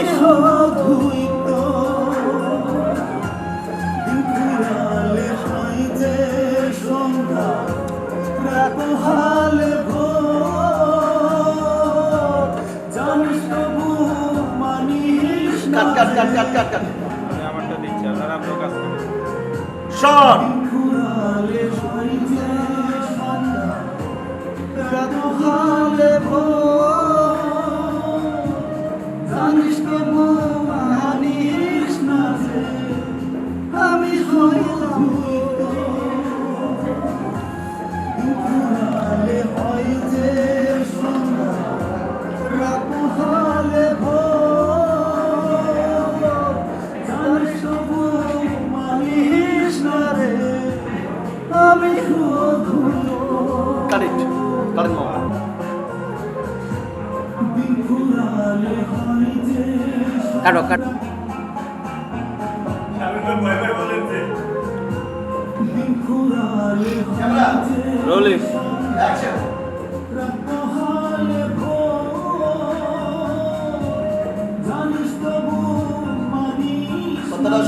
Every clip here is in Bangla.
অধৈত ফুরালে হয় যে সন্ধ্যা রাত হালে জানিস তবু মানিস কাট কাট কাট কাট কাট কাট আমি আমারটা দিচ্ছি আপনারা আপনার কাজ করেন শট ফুরালে হয় সন্ধ্যা রাত হালে ভোর কারেক্ট কারেক্ট মামা কাটো কাট রোলিং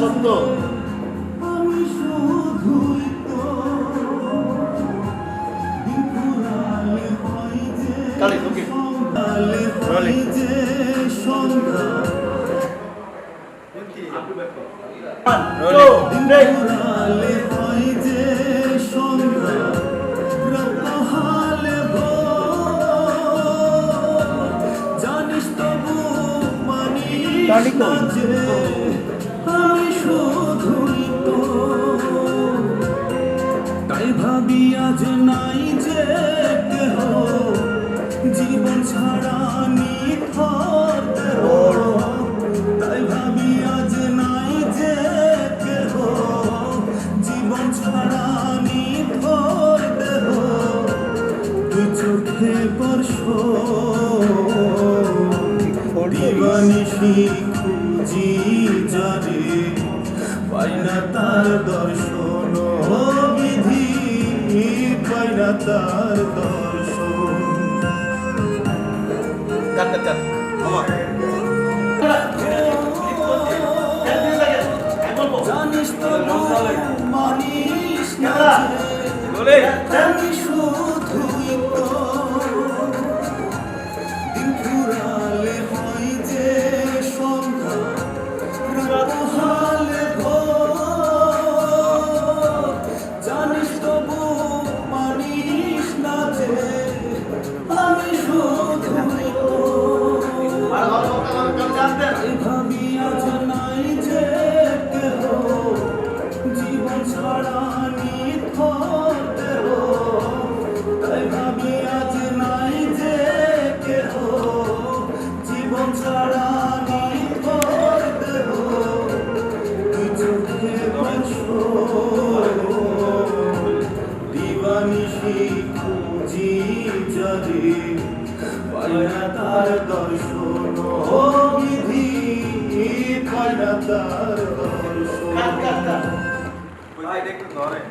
সত্য। রাতহালে ভোর জানিস তবু মানিস চোখে পরশ দিবানিশি খুঁজি যারে পাই না তার দর্শন বিধি পাই না তার দর্শন জানিস তো মানিস না যে খুঁজি যদি পাই না তার দর্শন কাট কাট কাট ভাই দেখুন ধরে